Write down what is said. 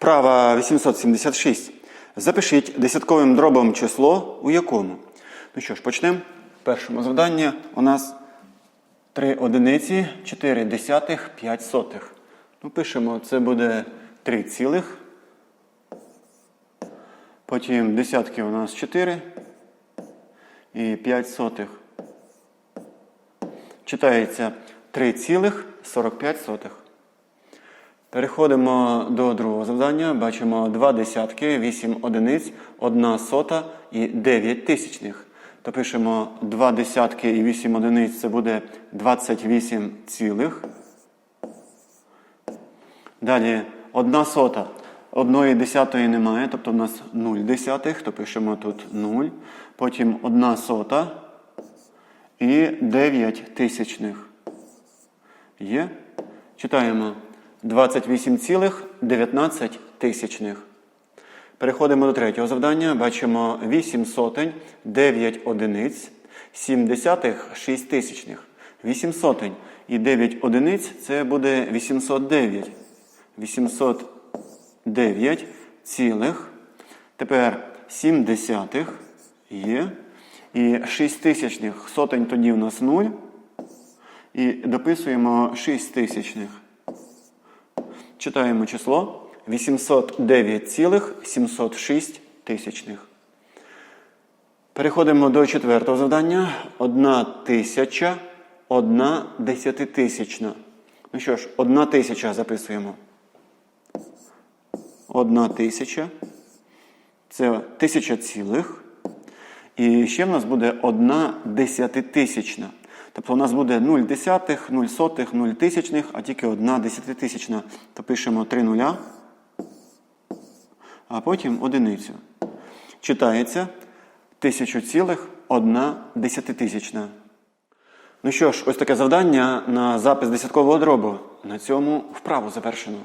Вправа 876. Запишіть десятковим дробом число, у якому. Ну що ж, почнемо. Першому завданні у нас 3 одиниці, 4 десятих, 5 сотих. Ну, пишемо, це буде 3 цілих. Потім десятки у нас 4 і 5 сотих. Читається 3,45 сотих. Переходимо до другого завдання. Бачимо 2 десятки, 8 одиниць, 1 сота і 9 тисячних. То пишемо 2 десятки і 8 одиниць це буде 28 цілих. Далі 1 сота. Одної десятої немає, тобто в нас 0 десятих, то пишемо тут 0. Потім 1 сота і 9 тисячних. Є. Читаємо 28,19 тисячних. Переходимо до третього завдання. Бачимо 8 сотень, 9 одиниць, 7 десятих, 6 тисячних. 8 сотень і 9 одиниць це буде 809. 809 цілих. Тепер 7 десятих є. І 6 тисячних сотень тоді в нас 0. І дописуємо 6 тисячних. Читаємо число 809,706 тисячних. Переходимо до четвертого завдання. Одна тисяча, одна десятитисячна. Ну що ж, одна тисяча записуємо. Одна тисяча. Це тисяча цілих. І ще в нас буде одна десятитисячна. Тобто у нас буде 0 десятих, 0 сотих, 0 тисячних, а тільки одна десятитисячна. То пишемо 3 нуля, а потім одиницю. Читається тисячу цілих, одна десятитисячна. Ну що ж, ось таке завдання на запис десяткового дробу. На цьому вправу завершено.